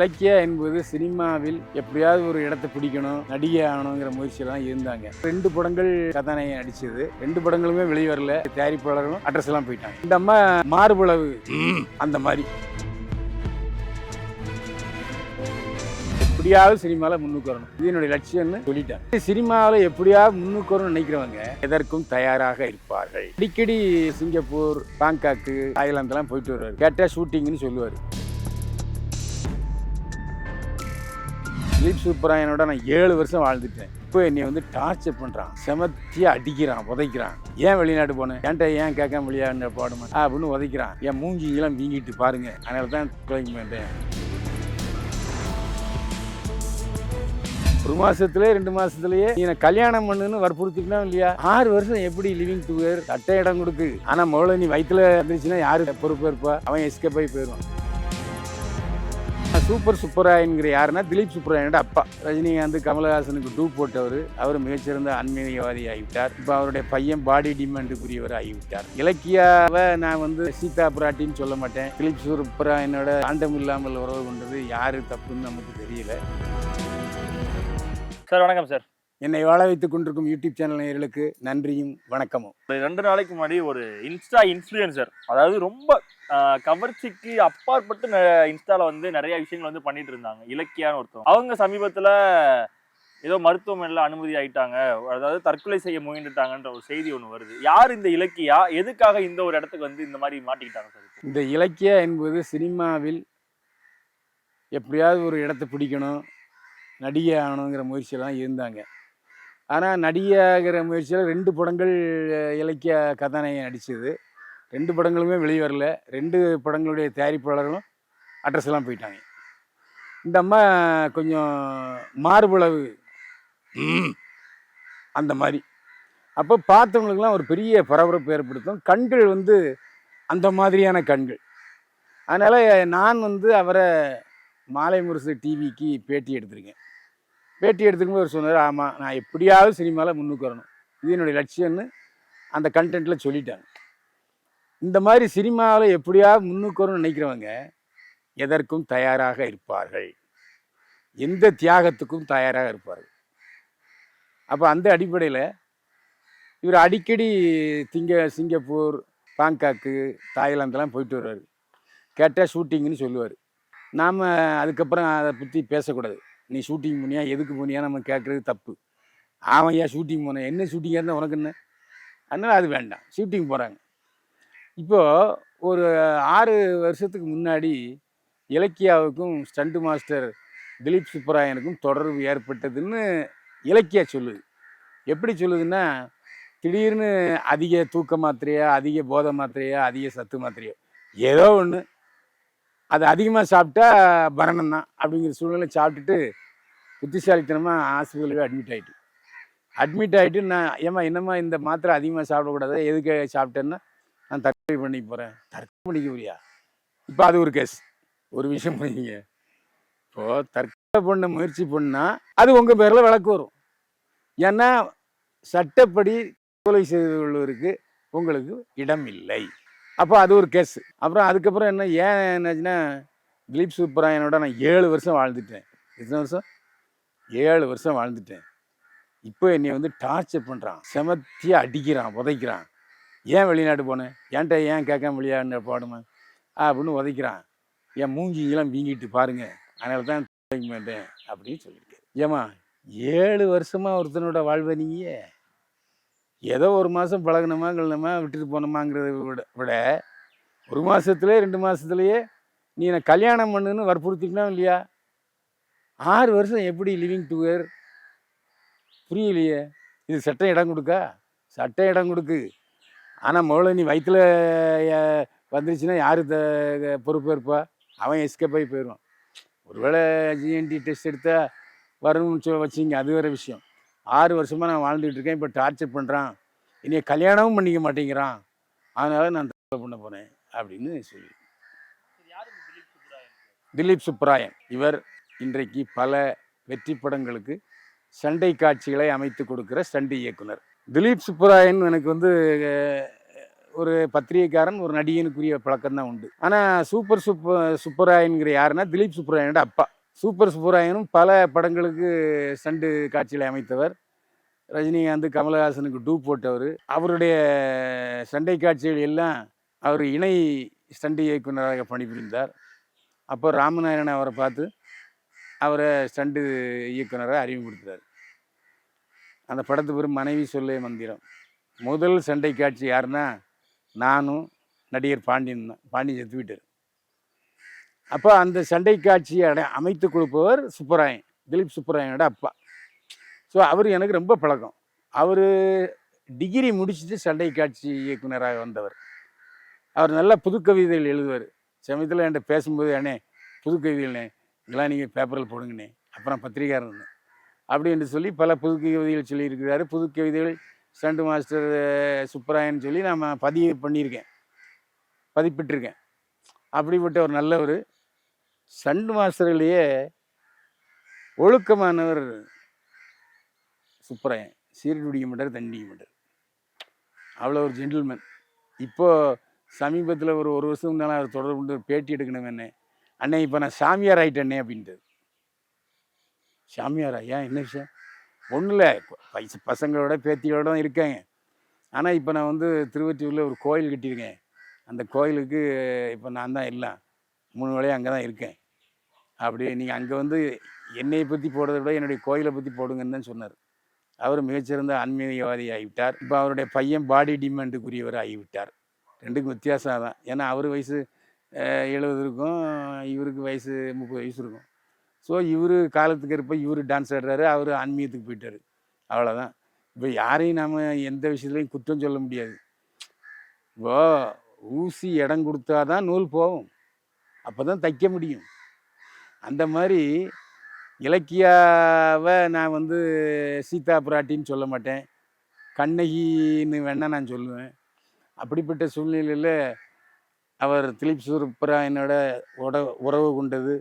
இலக்கியா என்பது சினிமாவில் எப்படியாவது ஒரு இடத்தை பிடிக்கணும் நடிகை ஆகணுங்கிற முயற்சியில தான் இருந்தாங்க. ரெண்டு படங்கள் கதாநாயகன் நடிச்சது. ரெண்டு படங்களுமே வெளியே வரல தயாரிப்பாளரும் அட்ரஸ் எல்லாம் போயிட்டாங்க. இந்த அம்மா மார்பளவு. அந்த மாதிரி. எப்படியாவது சினிமாவில் முன்னுக்கு வரணும். இது என்னுடைய லட்சியம்னு சொல்லிட்டேன் சினிமாவில் எப்படியாவது முன்னுக்கு வரணும்னு நினைக்கிறவங்க எதற்கும் தயாராக இருப்பார்கள். அடிக்கடி சிங்கப்பூர் பாங்காக்கு தாய்லாந்துலாம் போயிட்டு வருவார். கேட்டால் ஷூட்டிங்னு சொல்லுவார். திலீப் சூப்பராயனோட நான் ஏழு வருஷம் வாழ்ந்துட்டேன். இப்போ என்னை வந்து டார்ச்சர் பண்ணுறான் செமத்தியா அடிக்கிறான் உதைக்கிறான். ஏன் வெளிநாடு போனேன் ஏன்ட்ட ஏன் கேட்காம வெளியாடு பாடுமா? அப்படின்னு உதைக்கிறான். என் மூஞ்சிங்கெல்லாம் வீங்கிட்டு பாருங்க. அதனால தான் கிளைம் பண்ணுறேன் ஒரு மாசத்துலயே ரெண்டு மாசத்துலயே நீ என்னை கல்யாணம் பண்ணுன்னு வற்புறுத்திக்கணும் இல்லையா? ஆறு வருஷம் எப்படி லிவிங் டுகெதர் சட்ட இடம் கொடுக்கு. ஆனா முதல்ல நீ வயிற்றுல இருந்துச்சுன்னா யாரு பொறுப்பு இருப்பா அவன் எஸ்கேப் ஆகி போயிடுவான். சூப்பர் சுப்பராயன்கிற யாருன்னா திலீப் சுப்பராயனோட அப்பா. ரஜினிகாந்த் கமலஹாசனுக்கு டூ போட்டவர். அவர் மிகச்சிறந்த ஆன்மீகவாதி ஆகிவிட்டார் இப்போ அவருடைய பையன் பாடி டிமாண்டுக்குரியவர் ஆகிவிட்டார் இலக்கியாவை நான் வந்து சீதா பிராட்டின்னு சொல்ல மாட்டேன். திலீப் சுப்பராயனோட ஆண்டம் இல்லாமல் உறவு கொண்டது யாரு தப்புன்னு நமக்கு தெரியல. சார் வணக்கம் சார். என்னை வாழ வைத்துக் கொண்டிருக்கும் யூடியூப் சேனல் நேயர்களுக்கு நன்றியும் வணக்கமும். ஒரு ரெண்டு நாளைக்கு முன்னாடி ஒரு இன்ஸ்டா இன்ஃப்ளூயன்சர் அதாவது ரொம்ப கவர்ச்சிக்கு அப்பாற்பட்டு ந- இன்ஸ்டால வந்து நிறைய விஷயங்கள் வந்து பண்ணிட்டு இருந்தாங்க. இலக்கியான்னு ஒருத்தவங்க. அவங்க சமீபத்துல ஏதோ மருத்துவமனையில் அனுமதி ஆயிட்டாங்க. அதாவது தற்கொலை செய்ய முயன்றுட்டாங்கன்ற ஒரு செய்தி ஒன்று வருது. யார் இந்த இலக்கியா? எதுக்காக இந்த ஒரு இடத்துக்கு வந்து இந்த மாதிரி மாட்டிக்கிட்டாங்க சார் இந்த இலக்கியா என்பது சினிமாவில் எப்படியாவது ஒரு இடத்தை பிடிக்கணும் நடிகை ஆகணுங்கிற முயற்சியெல்லாம் இருந்தாங்க. ஆனால் நடிகையாகிற முயற்சியில் ரெண்டு படங்கள் இலக்கிய கதாநாயகன் நடித்தது ரெண்டு படங்களுமே வெளியே வரல. ரெண்டு படங்களுடைய தயாரிப்பாளரும் அட்ரஸ் எல்லாம் போயிட்டாங்க. இந்த அம்மா கொஞ்சம் மார்பளவு. அந்த மாதிரி. அப்போ பார்த்தவங்களுக்குலாம் ஒரு பெரிய பரபரப்பு ஏற்படுத்தும். கண்கள் வந்து அந்த மாதிரியான கண்கள். அதனால் நான் வந்து அவரை மாலை முரசு டிவிக்கு பேட்டி எடுத்திருக்கேன். பேட்டி எடுத்துக்கும்போது அவர் சொன்னார் ஆமாம் நான் எப்படியாவது சினிமாவில் முன்னுக்கு வரணும். இது என்னுடைய லட்சியம்னு அந்த கண்டென்ட்டில் சொல்லிட்டாங்க. இந்த மாதிரி சினிமாவில் எப்படியாவது முன்னுக்கு வரணும்னு நினைக்கிறவங்க எதற்கும் தயாராக இருப்பார்கள். எந்த தியாகத்துக்கும் தயாராக இருப்பார்கள். அப்போ அந்த அடிப்படையில் இவர் அடிக்கடி திங்க சிங்கப்பூர் பாங்காக்கு தாய்லாந்தெல்லாம் போயிட்டு வருவார். கேட்டால் ஷூட்டிங்னு சொல்லுவார். நாம் அதுக்கப்புறம் அதை பற்றி பேசக்கூடாது. நீ ஷூட்டிங் போனியா? எதுக்கு போனியா? நம்ம கேட்குறது தப்பு. அவன் ஏன் ஷூட்டிங் போனேன்? என்ன ஷூட்டிங்காக இருந்தால் உனக்கு என்ன? அதனால் அது வேண்டாம். ஷூட்டிங் போகிறாங்க இப்போது ஒரு ஆறு வருஷத்துக்கு முன்னாடி இலக்கியாவுக்கும் ஸ்டண்ட் மாஸ்டர் திலீப் சுப்பராயனுக்கும் தொடர்பு ஏற்பட்டதுன்னு இலக்கியா சொல்லுது. எப்படி சொல்லுதுன்னா திடீர்னு அதிக தூக்க மாத்திரையா அதிக போதை மாத்திரையா அதிக சத்து மாத்திரையோ ஏதோ ஒன்று அது அதிகமாக சாப்பிட்டா பரணம் தான் அப்படிங்கிற சூழ்நிலை சாப்பிட்டுட்டு புத்திசாலித்தனமாக ஹாஸ்பிட்டலுக்கு அட்மிட் ஆகிட்டு அட்மிட் ஆகிட்டு நான் ஏம்மா என்னம்மா இந்த மாத்திரை அதிகமாக சாப்பிடக்கூடாது எதுக்கு சாப்பிட்டேன்னா பண்ணி போகிறேன் தற்கொலை பண்ணிக்க போறியா இப்போ அது ஒரு கேஸ் ஒரு விஷயம் பண்ணிங்க இப்போது தற்கொலை பண்ண முயற்சி பண்ணால் அது உங்கள் பேரில் வழக்கு வரும். ஏன்னா சட்டப்படி கொலை செய்துள்ளவருக்கு உங்களுக்கு இடம் இல்லை அப்போ அது ஒரு கேஸு அப்புறம் அதுக்கப்புறம் என்ன ஏன் என்னாச்சுன்னா திலீப் சுப்பராயனோட நான் ஏழு வருஷம் வாழ்ந்துட்டேன். எத்தனை வருஷம்? ஏழு வருஷம் வாழ்ந்துட்டேன். இப்போ என்னை வந்து டார்ச்சர் பண்ணுறான் செமத்தி அடிக்கிறான் உதைக்கிறான் ஏன் வெளிநாட்டு போனேன் ஏன்ட்ட ஏன் கேட்காம வெளியாடு பாடுமே? அப்படின்னு உதைக்கிறான். என் மூஞ்சிங்கெல்லாம் வீங்கிட்டு பாருங்கள் அதனால தான் மாட்டேன் அப்படின்னு சொல்லியிருக்கேன் ஏமா ஏழு வருஷமாக ஒருத்தனோட வாழ்வை நீயே. ஏதோ ஒரு மாதம் பழகினோமா கழனமா விட்டுட்டு போனோமாங்கிறத விட விட ஒரு மாதத்துலேயே ரெண்டு மாதத்துலேயே நீ என்னை கல்யாணம் பண்ணுன்னு வற்புறுத்திக்கணும் இல்லையா? ஆறு வருஷம் எப்படி லிவிங் டுகெதர் புரியலையே. இது சட்டம் இடம் கொடுக்கா? சட்டம் இடம் கொடுக்கு. ஆனால் முதல்ல நீ வயிற்றுல வந்துருச்சுன்னா யார் த பொறுப்பு இருப்பா அவன் எஸ்கேப் ஆகி போயிடுவான். ஒருவேளை ஜிஎன்டி டெஸ்ட் எடுத்தா வரணும்னு சொ வச்சிங்க அது வேறு விஷயம். ஆறு வருஷமாக நான் வாழ்ந்துட்டு இருக்கேன் இப்போ டார்ச்சர் பண்ணுறான் என்னைய கல்யாணமும் பண்ணிக்க மாட்டேங்கிறான். அதனால நான் தற்கொலை பண்ண போகிறேன் அப்படின்னு சொல்லி. திலீப் சுப்ராயன் இவர் இன்றைக்கு பல வெற்றி படங்களுக்கு சண்டை காட்சிகளை அமைத்து கொடுக்கிற சண்டை இயக்குனர். திலீப் சுப்பராயன் எனக்கு வந்து ஒரு பத்திரிகைக்காரன் ஒரு நடிகனுக்குரிய பழக்கம் தான் உண்டு. ஆனால் சூப்பர் சூப்பர் சுப்பராயன்கிற யாருன்னா திலீப் சுப்பராயனோட அப்பா. சூப்பர் சுப்பராயனும் பல படங்களுக்கு ஸ்டண்டு காட்சிகளை அமைத்தவர். ரஜினிகாந்த் கமலஹாசனுக்கு டூ போட்டவர். அவருடைய சண்டை காட்சிகள் எல்லாம் அவர் இணை ஸ்டண்ட் இயக்குனராக பணிபுரிந்தார். அப்போ ராமநாராயணன் அவரை பார்த்து அவரை ஸ்டண்டு இயக்குனராக அறிமுகப்படுத்துகிறார் அந்த படத்து பேர் மனைவி சொல்லே மந்திரம். முதல் சண்டை காட்சி யாருன்னா நானும் நடிகர் பாண்டியன் தான். பாண்டியன் செத்து விட்டார் அப்போ அந்த சண்டை காட்சியை அடை அமைத்து கொடுப்பவர் சுப்பராயன் திலீப் சுப்பராயனோட அப்பா. ஸோ அவர் எனக்கு ரொம்ப பழக்கம். அவர் டிகிரி முடிச்சுட்டு சண்டை காட்சி இயக்குனராக வந்தவர். அவர் நல்ல புது கவிதைகள் எழுதுவார். சமயத்தில் என்கிட்ட பேசும்போது அண்ணே புதுக்கவிதைகள்ண்ணே இதெல்லாம் நீங்கள் பேப்பரில் போடுங்கண்ணே. அப்புறம் பத்திரிகாரன்னு அப்படி என்று சொல்லி பல புது கவிதைகள் சொல்லியிருக்கிறாரு. புது கவிதைகள் ஸ்டண்ட் மாஸ்டர் சுப்பராயன் சொல்லி நம்ம பதிவு பண்ணியிருக்கேன். பதிப்பிட்டிருக்கேன். அப்படிப்பட்ட ஒரு நல்லவர் சண்டு மாஸ்டர்லேயே ஒழுக்கமானவர் சுப்பராயன். சீர்குடிக்க மாட்டார் தண்டிக்க மாட்டார் அவ்வளோ ஒரு ஜென்டில்மேன் இப்போது சமீபத்தில் ஒரு ஒரு வருஷம் முன்னால் அவர் தொடர்பு பேட்டி எடுக்கணும் என்ன அண்ணே இப்போ நான் சாமியார் ஆகிட்டேன்னே அப்படின்ட்டு சாமியாரா ஏன் என்ன விஷயம்? ஒன்றும் இல்லை வயசு பசங்களோட பேத்தியோட தான் இருக்காங்க. ஆனால் இப்போ நான் வந்து திருவற்றியூரில் ஒரு கோயில் கட்டியிருக்கேன். அந்த கோயிலுக்கு இப்போ நான் தான் எல்லாம் மூணு வேலையும் அங்கே தான் இருக்கேன். அப்படி நீங்கள் அங்கே வந்து என்னையை பற்றி போடுறத விட என்னுடைய கோயிலை பற்றி போடுங்கன்னு தான் சொன்னார். அவர் மிகச்சிறந்த ஆன்மீகவாதி ஆகிவிட்டார் இப்போ அவருடைய பையன் பாடி டிமாண்டுக்குரியவர் ஆகிவிட்டார். ரெண்டுக்கும் வித்தியாசம் தான் ஏன்னா அவர் வயசு எழுபது இருக்கும் இவருக்கு வயசு முப்பது வயசு இருக்கும். ஸோ இவர் காலத்துக்கு இருப்ப இவர் டான்ஸ் ஆடுறாரு அவர் ஆன்மீகத்துக்கு போயிட்டார். அவ்வளோதான் இப்போ யாரையும் நாம் எந்த விஷயத்துலையும் குற்றம் சொல்ல முடியாது. இப்போ ஊசி இடம் கொடுத்தா தான் நூல் போகும். அப்போ தான் தைக்க முடியும். அந்த மாதிரி இலக்கியாவை நான் வந்து சீதா பிராட்டின்னு சொல்ல மாட்டேன். கண்ணகின்னு வேணால் நான் சொல்லுவேன். அப்படிப்பட்ட சூழ்நிலையில் அவர் திலீப் என்னோட உட உறவு கொண்டது.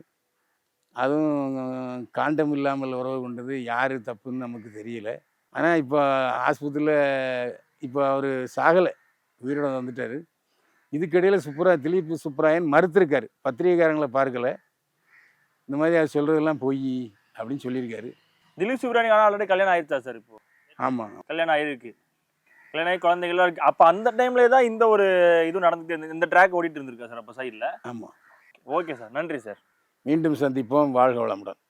அதுவும் காண்டம் இல்லாமல் உறவு கொண்டது யார் தப்புன்னு நமக்கு தெரியல. ஆனால் இப்போ ஆஸ்பத்திரியில் இப்போ அவர் சாகலை. உயிரோட வந்துட்டார். இதுக்கிடையில் சுப்ரா திலீப் சுப்ராயன் மறுத்திருக்காரு. பத்திரிகைக்காரங்களை பார்க்கல. இந்த மாதிரி அவர் சொல்கிறதெல்லாம் பொய் அப்படின்னு சொல்லியிருக்காரு. திலீப் ஆனால் ஆல்ரெடி கல்யாணம் ஆயிடுச்சா சார் இப்போ? ஆமாம் கல்யாணம் ஆயிருக்கு. கல்யாணம் ஆகி குழந்தைகள்லாம் இருக்கு. அப்போ அந்த டைம்ல தான் இந்த ஒரு இது நடந்துட்டு இந்த ட்ராக் ஓடிட்டு இருந்திருக்கா சார் அப்போ சைடில் ஆமாம் ஓகே சார் நன்றி சார் மீண்டும் சந்திப்போம். வாழ்க வளமுடன்.